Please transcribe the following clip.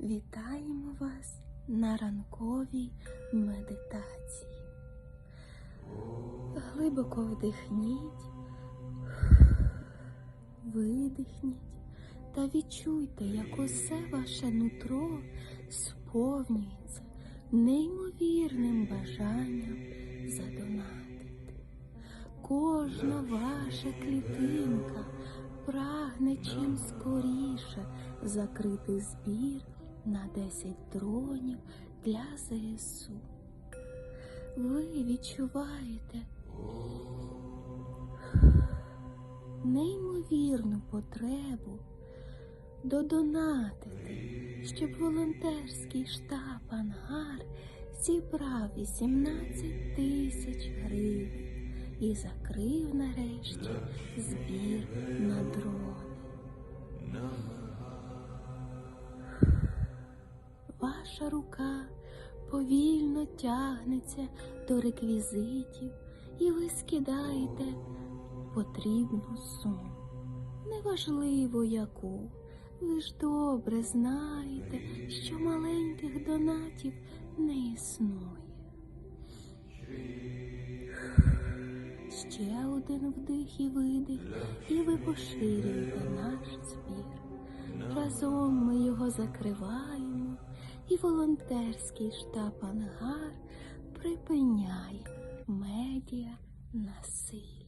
Вітаємо вас на ранковій медитації. Глибоко вдихніть, видихніть та відчуйте, як усе ваше нутро сповнюється неймовірним бажанням задонатити. Кожна ваша клітинка прагне чим скоріше закрити збір на 10 дронів для ЗСУ. Ви відчуваєте неймовірну потребу додонатити, щоб волонтерський штаб Ангар зібрав 18 тисяч гривень і закрив нарешті збір на Ваша рука повільно тягнеться до реквізитів, і ви скидаєте потрібну суму. Неважливо яку. Ви ж добре знаєте, що маленьких донатів не існує. Ще один вдих і видих, і ви поширюєте наш збір. Разом ми його закриваємо, і волонтерський штаб Ангар припиняє медіа насилля.